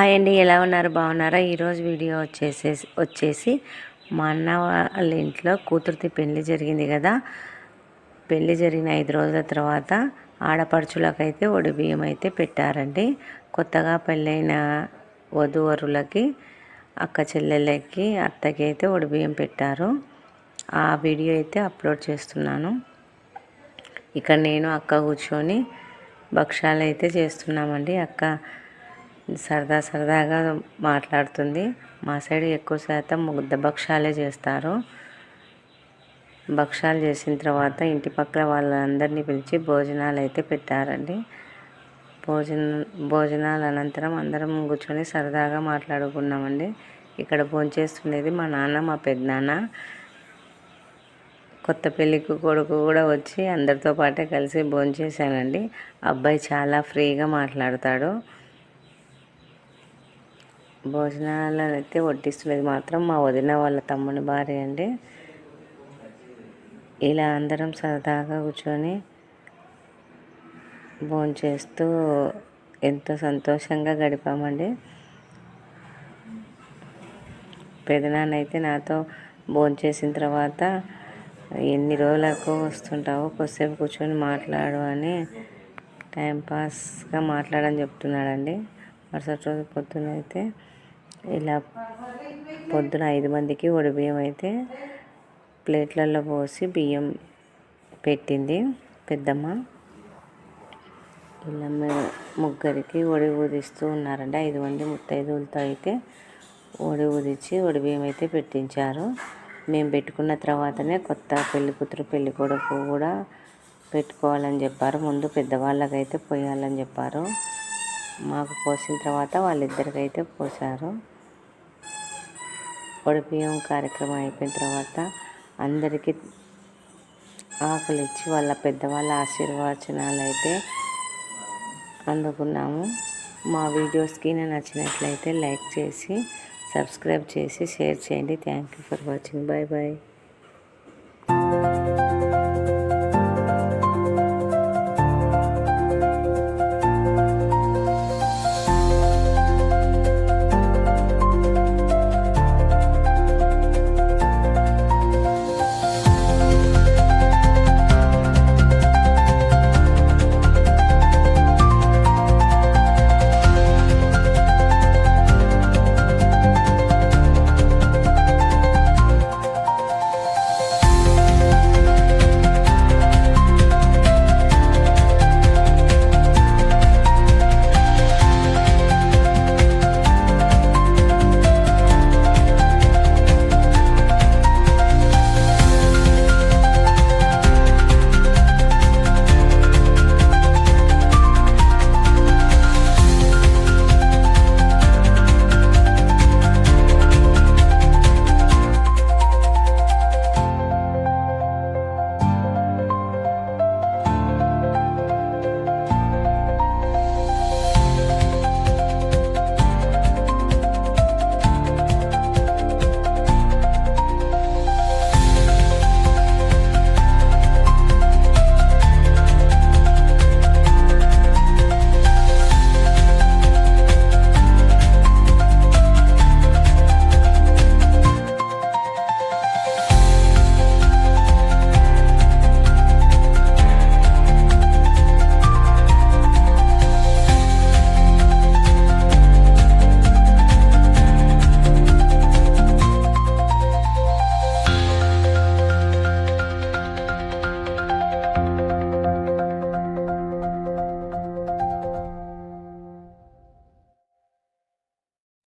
Hi అండి ఎలా ఉన్నారు? బాగున్నారా? ఈరోజు వీడియో వచ్చేసే వచ్చేసి మా అన్న వాళ్ళ ఇంట్లో కూతురిది పెళ్ళి జరిగింది కదా. పెళ్ళి జరిగిన ఐదు రోజుల తర్వాత ఆడపడుచులకైతే ఒడి బియ్యం అయితే పెట్టారండి. కొత్తగా పెళ్ళైన వధూవరులకి అక్క చెల్లెళ్ళకి అత్తకి అయితే ఒడి బియ్యం పెట్టారు. ఆ వీడియో అయితే అప్లోడ్ చేస్తున్నాను. ఇక్కడ నేను అక్క కూర్చొని భక్ష్యాలు అయితే చేస్తున్నామండి. అక్క సరదా సరదాగా మాట్లాడుతుంది. మా సైడ్ ఎక్కువ శాతం ముద్ద భక్షాలే చేస్తారు. భక్షాలు చేసిన తర్వాత ఇంటి పక్కల వాళ్ళందరినీ పిలిచి భోజనాలు అయితే పెట్టారండి. భోజన భోజనాల అనంతరం అందరం కూర్చొని సరదాగా మాట్లాడుకున్నామండి. ఇక్కడ భోంచేస్తుండేది మా నాన్న మా పెద్దనాన్న. కొత్త పెళ్ళికి కొడుకు కూడా వచ్చి అందరితో పాటే కలిసి భోంచేశానండి అబ్బాయి చాలా ఫ్రీగా మాట్లాడతాడు. భోజనాలు అయితే వడ్డిస్తున్నది. మాత్రం మా వదిన వాళ్ళ తమ్ముని భార్య అండి. ఇలా అందరం సరదాగా కూర్చొని భోంచేస్తూ ఎంతో సంతోషంగా గడిపామండి. పెదనాన్న అయితే నాతో భోంచేసిన తర్వాత ఎన్ని రోజులకు వస్తుంటావో కొద్దిసేపు కూర్చొని మాట్లాడు అని టైంపాస్గా మాట్లాడని చెప్తున్నాడండి. మరుసటి రోజు పొద్దున అయితే ఇలా పొద్దున ఐదు మందికి ఒడి బియ్యం అయితే ప్లేట్లలో పోసి బియ్యం పెట్టింది పెద్దమ్మ. ఇలా ముగ్గురికి ఒడి ఊదిస్తూ ఉన్నారండి. ఐదు మంది ముత్తైదులతో అయితే ఒడి ఊదించి ఒడి బియ్యం అయితే పెట్టించారు. మేము పెట్టుకున్న తర్వాతనే కొత్త పెళ్ళి కూతురు పెళ్ళి కొడుకు కూడా పెట్టుకోవాలని చెప్పారు. ముందు పెద్దవాళ్ళకైతే పోయాలని చెప్పారు. మాకు పోసిన తర్వాత వాళ్ళిద్దరికైతే పోసారు బియ్యం కార్యక్రమం అయిపోయిన తర్వాత అందరికీ ఆకులు ఇచ్చి వాళ్ళ పెద్దవాళ్ళ ఆశీర్వచనాలు అయితే అందుకున్నాము. మా వీడియోస్కి నచ్చినట్లయితే లైక్ చేసి సబ్స్క్రైబ్ చేసి షేర్ చేయండి. Thank you for watching. Bye bye